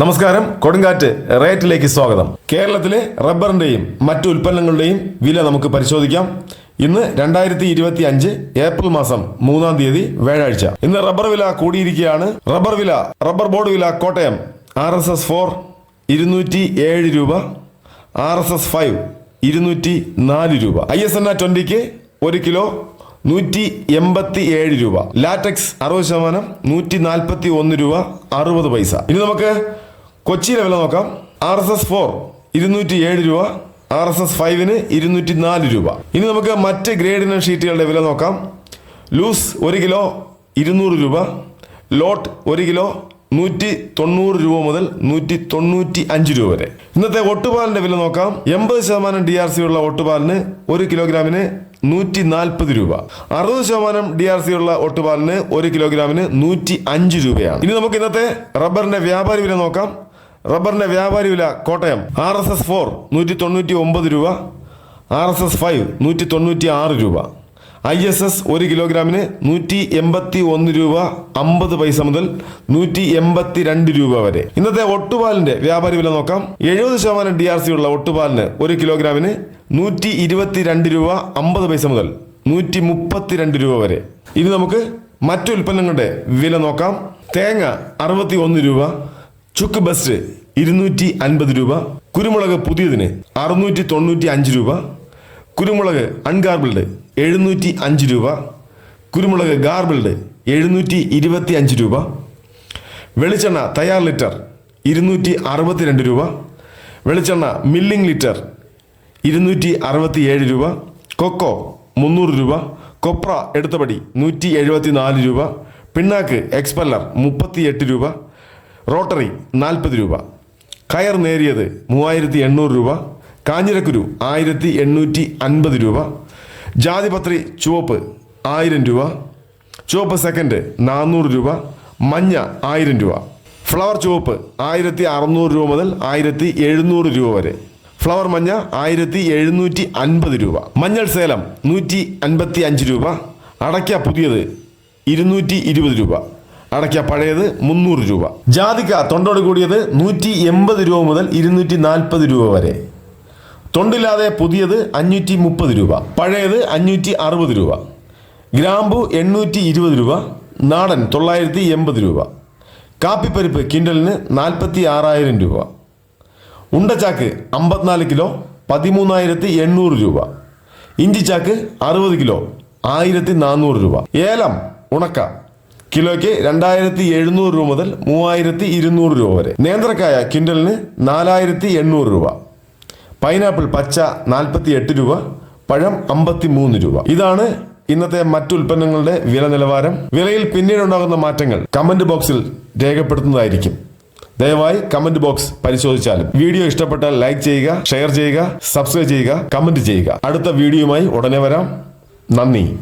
നമസ്കാരം. കൊടുങ്കാറ്റ് റേറ്റിലേക്ക് സ്വാഗതം. കേരളത്തിലെ റബ്ബറിന്റെയും മറ്റു ഉൽപ്പന്നങ്ങളുടെയും വില നമുക്ക് പരിശോധിക്കാം. ഇന്ന് രണ്ടായിരത്തി ഇരുപത്തി അഞ്ച് ഏപ്രിൽ മാസം മൂന്നാം തീയതി വ്യാഴാഴ്ച. ഇന്ന് റബ്ബർ വില കൂടിയിരിക്കുകയാണ്. റബ്ബർ വില റബ്ബർ ബോർഡ് വില Kottayam R S S four ഇരുന്നൂറ്റി ഏഴ് രൂപ ആർ എസ് എസ് ഫൈവ് ഇരുന്നൂറ്റി നാല് രൂപ. ഐ എസ് എൻ ആ ട്വന്റിക്ക് ഒരു കിലോ നൂറ്റി എൺപത്തി ഏഴ് രൂപ. ലാറ്റക്സ് അറുപത് ശതമാനം നൂറ്റി നാൽപ്പത്തി ഒന്ന് രൂപ അറുപത് പൈസ. ഇനി നമുക്ക് കൊച്ചിയിലെ വില നോക്കാം? ആർ എസ് എസ് ഫോർ ഇരുന്നൂറ്റി ഏഴ് രൂപ. ആർ എസ് എസ് ഫൈവിന് ഇരുന്നൂറ്റി നാല് രൂപ. ഇനി നമുക്ക് മറ്റ് ഗ്രേഡിന ഷീറ്റുകളുടെ വില നോക്കാം. ലൂസ് ഒരു കിലോ ഇരുന്നൂറ് രൂപ. ലോട്ട് ഒരു കിലോ നൂറ്റി തൊണ്ണൂറ് രൂപ മുതൽ നൂറ്റി തൊണ്ണൂറ്റി അഞ്ച് രൂപ വരെ. ഇന്നത്തെ ഒട്ടുപാലിന്റെ വില നോക്കാം. എൺപത് ശതമാനം ഡി ആർ സി ഉള്ള ഒട്ടുപാലിന് ഒരു കിലോഗ്രാമിന് നൂറ്റി നാൽപ്പത് രൂപ. അറുപത് ശതമാനം ഡി ആർ സി ഉള്ള ഒട്ടുപാലിന് ഒരു കിലോഗ്രാമിന് നൂറ്റി അഞ്ച് രൂപയാണ്. ഇനി നമുക്ക് ഇന്നത്തെ റബ്ബറിന്റെ വ്യാപാരി വില നോക്കാം. റബ്ബറിന്റെ വ്യാപാരി വില Kottayam. R S S four നൂറ്റി തൊണ്ണൂറ്റി ഒമ്പത് രൂപ. ആർ എസ് എസ് ഫൈവ് നൂറ്റി തൊണ്ണൂറ്റി ആറ് രൂപ. ഐ എസ് എസ് ഒരു കിലോഗ്രാമിന് നൂറ്റി എൺപത്തി ഒന്ന് രൂപ അമ്പത് പൈസ മുതൽ നൂറ്റി എൺപത്തി രണ്ട് രൂപ വരെ. ഇന്നത്തെ ഒട്ടുപാലിന്റെ വ്യാപാരി വില നോക്കാം. എഴുപത് ശതമാനം ഡി ആർ സി ഉള്ള ഒട്ടുപാലിന് ഒരു കിലോഗ്രാമിന് നൂറ്റി ഇരുപത്തി രണ്ട് രൂപ അമ്പത് പൈസ മുതൽ നൂറ്റി മുപ്പത്തി രണ്ട് രൂപ വരെ. ഇനി നമുക്ക് മറ്റു ഉൽപ്പന്നങ്ങളുടെ വില നോക്കാം. തേങ്ങ അറുപത്തി ഒന്ന് രൂപ ചുക്ക് ബസ് ഇരുന്നൂറ്റി അൻപത് രൂപ കുരുമുളക് പുതിയതിന് അറുന്നൂറ്റി തൊണ്ണൂറ്റി അഞ്ച് രൂപ കുരുമുളക് അൺഗാർബിൾഡ് എഴുന്നൂറ്റി അഞ്ച് രൂപ കുരുമുളക് ഗാർബിൾഡ് എഴുന്നൂറ്റി ഇരുപത്തി അഞ്ച് രൂപ വെളിച്ചെണ്ണ തയ്യാർ ലിറ്റർ ഇരുന്നൂറ്റി അറുപത്തി രണ്ട് രൂപ വെളിച്ചെണ്ണ മില്ലിംഗ് ലിറ്റർ ഇരുന്നൂറ്റി അറുപത്തി ഏഴ് രൂപ കൊക്കോ മുന്നൂറ് രൂപ കൊപ്ര എടുത്തപടി നൂറ്റി എഴുപത്തി നാല് രൂപ പിണ്ണാക്ക് എക്സ്പെല്ലർ മുപ്പത്തി എട്ട് രൂപ റോട്ടറി നാൽപ്പത് രൂപ. കയർ നേരിയത് മൂവായിരത്തി എണ്ണൂറ് രൂപ. കാഞ്ഞിരക്കുരു ആയിരത്തി എണ്ണൂറ്റി അൻപത് രൂപ. ജാതിപത്രി ചുവപ്പ് ആയിരം രൂപ. ചുവപ്പ് സെക്കൻഡ് നാനൂറ് രൂപ. മഞ്ഞ ആയിരം രൂപ. ഫ്ലവർ ചുവപ്പ് ആയിരത്തി അറുന്നൂറ് രൂപ മുതൽ ആയിരത്തി എഴുന്നൂറ് രൂപ വരെ. ഫ്ലവർ മഞ്ഞ ആയിരത്തി എഴുന്നൂറ്റി അൻപത് രൂപ. മഞ്ഞൾ സേലം നൂറ്റി അൻപത്തി അഞ്ച് രൂപ. അടയ്ക്ക പുതിയത് ഇരുന്നൂറ്റി ഇരുപത് രൂപ. അടയ്ക്ക പഴയത് മുന്നൂറ് രൂപ. ജാതിക്ക തൊണ്ടോട് കൂടിയത് നൂറ്റി എൺപത് രൂപ മുതൽ ഇരുന്നൂറ്റി നാൽപ്പത് രൂപ വരെ. തൊണ്ടില്ലാതെ പുതിയത് അഞ്ഞൂറ്റി മുപ്പത് രൂപ പഴയത് അഞ്ഞൂറ്റി അറുപത് രൂപ. ഗ്രാമ്പു എണ്ണൂറ്റി ഇരുപത് രൂപ നാടൻ തൊള്ളായിരത്തി എൺപത് രൂപ. കാപ്പിപ്പരിപ്പ് കിൻഡലിന് നാൽപ്പത്തി ആറായിരം രൂപ. ഉണ്ടച്ചാക്ക് അമ്പത്തിനാല് കിലോ പതിമൂന്നായിരത്തി എണ്ണൂറ് രൂപ. ഇഞ്ചിച്ചാക്ക് അറുപത് കിലോ ആയിരത്തി നാനൂറ് രൂപ. ഏലം ഉണക്ക കിലോയ്ക്ക് രണ്ടായിരത്തി എഴുന്നൂറ് രൂപ മുതൽ മൂവായിരത്തി ഇരുന്നൂറ് രൂപ വരെ. നേന്ത്രക്കായ കിൻഡലിന് നാലായിരത്തി എണ്ണൂറ് രൂപ. പൈനാപ്പിൾ പച്ച നാൽപ്പത്തി എട്ട് രൂപ. പഴം അമ്പത്തി മൂന്ന് രൂപ. ഇതാണ് ഇന്നത്തെ മറ്റു ഉൽപ്പന്നങ്ങളുടെ വില നിലവാരം. വിലയിൽ പിന്നീട് ഉണ്ടാകുന്ന മാറ്റങ്ങൾ കമന്റ് ബോക്സിൽ രേഖപ്പെടുത്തുന്നതായിരിക്കും. ദയവായി കമന്റ് ബോക്സ് പരിശോധിച്ചാലും. വീഡിയോ ഇഷ്ടപ്പെട്ടാൽ ലൈക്ക് ചെയ്യുക ഷെയർ ചെയ്യുക സബ്സ്ക്രൈബ് ചെയ്യുക കമന്റ് ചെയ്യുക. അടുത്ത വീഡിയോയുമായി ഉടനെ വരാം. നന്ദി.